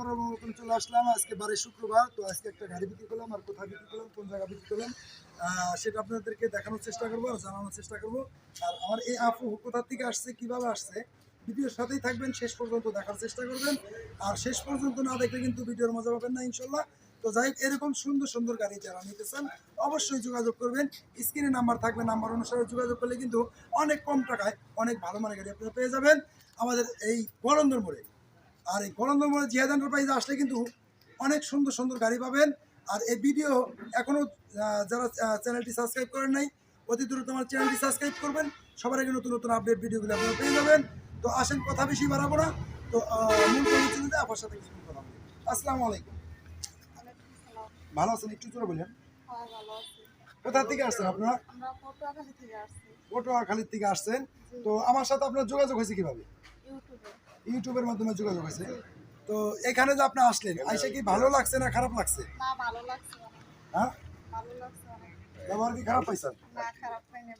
করার চলে আসলাম। আজকে বারে শুক্রবার, তো আজকে একটা গাড়ি বিক্রি করলাম আর কোথায় বিক্রি করলাম, কোন জায়গায় বিক্রি করলাম সেটা আপনাদেরকে দেখানোর চেষ্টা করব আর জানানোর চেষ্টা করব। আর আমার এই আপু কোথা থেকে আসছে, কীভাবে আসছে, ভিডিওর সাথেই থাকবেন, শেষ পর্যন্ত দেখার চেষ্টা করবেন। আর শেষ পর্যন্ত না দেখলে কিন্তু ভিডিওর মজা পাবেন না, ইনশাল্লাহ। তো যাই এরকম সুন্দর সুন্দর গাড়ি যারা নিতে চান, অবশ্যই যোগাযোগ করবেন। স্ক্রিনে নাম্বার থাকবে, নাম্বার অনুসারে যোগাযোগ করলে কিন্তু অনেক কম টাকায় অনেক ভালো মানের গাড়ি আপনারা পেয়ে যাবেন। আমাদের এই বরন্দর মোড়ে আর এই মোড়ে জিয়াদ এন্টারপ্রাইজে আসলে কিন্তু অনেক সুন্দর সুন্দর গাড়ি পাবেন। আর এই ভিডিও এখনও যারা চ্যানেলটি সাবস্ক্রাইব করেন নাই অতি দ্রুত আমার চ্যানেলটি সাবস্ক্রাইব করবেন। সবার আগে নতুন নতুন আপডেট ভিডিওগুলো আপনারা পেয়ে যাবেন। তো আসেন কথা বেশি বাড়াবো না। তো মূল পরিচয় আপনার সাথে কিছু কথা বলি আসসালামু আলাইকুম। ভালো আছেন? একটু জোরে বলেন। হ্যাঁ। কোথা থেকে আসছেন আপনারা? আমরা পটুয়াখালী থেকে আসছেন। তো আমার সাথে আপনার যোগাযোগ হয়েছে কীভাবে? ইউটিউবের মাধ্যমে যোগাযোগ হয়েছে। তো এখানে যে আপনি আসলেন আইসে কি ভালো লাগছে না খারাপ লাগছে? না ভালো লাগছে অনেক। হ্যাঁ? ভালো লাগছে অনেক। ব্যবহার কি খারাপ পাইছেন? না খারাপ পাইনি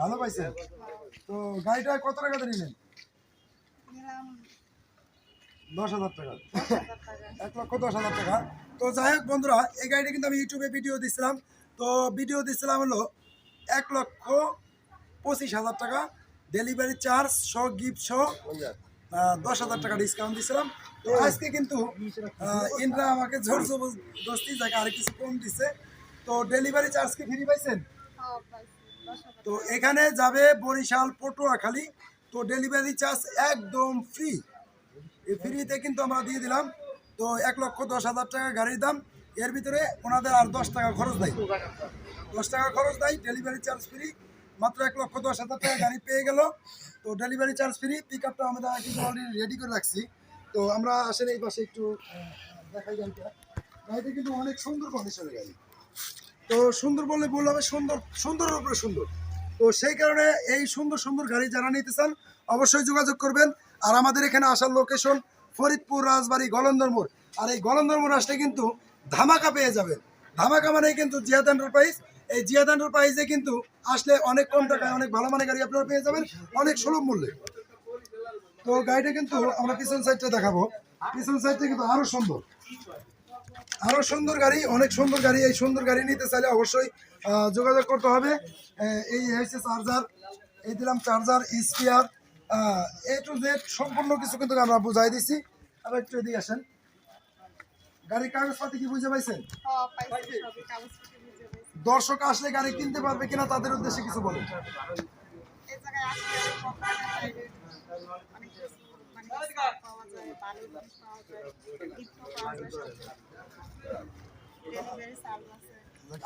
ভালো পাইছেন? তো গাড়িটা কত টাকাতে নিলেন? দশ হাজার টাকা। এক লক্ষ দশ হাজার টাকা। তো যাই হোক বন্ধুরা এই গাড়িটা কিন্তু আমি ইউটিউবে ভিডিও দিচ্ছিলাম তো ভিডিও দিচ্ছিলাম হলো এক লক্ষ পঁচিশ হাজার টাকা। ডেলিভারি চার্জ সহ গিফট সহ। দশ হাজার টাকা ডিসকাউন্ট দিচ্ছিলাম তো আজকে কিন্তু ইন্দ্রা আমাকে জোর জবরদস্তি জায়গা আর কিছু কম দিচ্ছে তো ডেলিভারি চার্জ কি ফ্রি পাইছেন? হ্যাঁ তো এখানে যাবে বরিশাল পটুয়াখালী। তো ডেলিভারি চার্জ একদম ফ্রি এই ফ্রিতে কিন্তু আমরা দিয়ে দিলাম। তো এক লক্ষ দশ হাজার টাকা গাড়ির দাম। এর ভিতরে ওনাদের আর দশ টাকা খরচ দেয় দশ টাকা খরচ দেয় ডেলিভারি চার্জ ফ্রি মাত্র এক লক্ষ দশ হাজার টাকা গাড়ি পেয়ে গেল। তো ডেলিভারি চার্জ ফ্রি পিক আপটা আমরা কিন্তু অলরেডি রেডি করে রাখছি। তো আমরা আসলে এই পাশে একটু দেখাই গাড়িটা। গাড়িটা কিন্তু অনেক সুন্দর কন্ডিশনের গাড়ি। তো সুন্দর বললে ভুল হবে, সুন্দর, সুন্দরের উপরে সুন্দর। তো সেই কারণে এই সুন্দর সুন্দর গাড়ি যারা নিতে চান, অবশ্যই যোগাযোগ করবেন। আর আমাদের এখানে আসার লোকেশন ফরিদপুর, রাজবাড়ি, গলন্দর মোড়। আর এই গলন্দর মোড় আসলে কিন্তু ধামাকা পেয়ে যাবেন। ধামাকা মানে কিন্তু জিয়াদ এন্টারপ্রাইজ এই জিয়াদ এন্টারপ্রাইজে কিন্তু আসলে অনেক কম টাকায় অনেক ভালো মানের গাড়ি আপনারা পেয়ে যাবেন, অনেক সুলভ মূল্যে। তো গাড়িটা কিন্তু আমরা পিছন সাইডটা দেখাবো। পিছন সাইডটা কিন্তু আরও সুন্দর। আরও সুন্দর গাড়ি, অনেক সুন্দর গাড়ি। এই সুন্দর গাড়ি নিতে চাইলে অবশ্যই যোগাযোগ করতে হবে। এই হয়েছে চার্জার। এই দিলাম charger, spear. A to Z সম্পূর্ণ কিছু কিন্তু আমরা বুঝাই দিছি। আবার একটু এদিকে আসেন। গাড়ির কাগজপাতি কি বুঝে পাইছেন? হ্যাঁ দর্শক আসলে গাড়ি কিনতে পারবে কিনা তাদের উদ্দেশ্যে কিছু বলেন।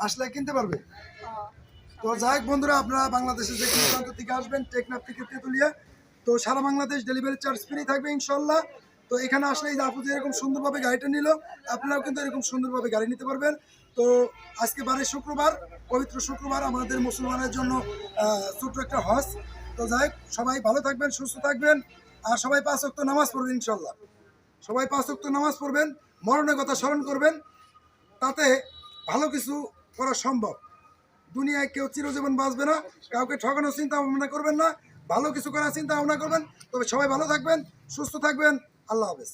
আসলে কিনতে পারবে? হ্যাঁ তো যাই হোক বন্ধুরা আপনারা বাংলাদেশের যে কোনো প্রান্ত থেকে আসবেন টেকনাফ থেকে তেঁতুলিয়া তো সারা বাংলাদেশ ডেলিভারি চার্জ ফ্রি থাকবে ইনশাল্লাহ। তো এখানে আসলে এই আপু এরকম সুন্দরভাবে গাড়িটা নিল, আপনারাও কিন্তু এরকম সুন্দরভাবে গাড়ি নিতে পারবেন। তো আজকে বারে শুক্রবার, পবিত্র শুক্রবার আমাদের মুসলমানের জন্য ছোট্ট একটা হজ। তো যাই সবাই ভালো থাকবেন, সুস্থ থাকবেন, আর সবাই পাঁচ অক্ত নামাজ পড়বেন ইনশাল্লাহ সবাই পাঁচ অক্ত নামাজ পড়বেন, মরণের কথা স্মরণ করবেন, তাতে ভালো কিছু করা সম্ভব। দুনিয়ায় কেউ চিরজীবন বাঁচবে না, কাউকে ঠকানোর চিন্তা ভাবনা করবেন না, ভালো কিছু করার চিন্তা ভাবনা করবেন। তবে সবাই ভালো থাকবেন, সুস্থ থাকবেন আল্লাহ হাফেজ।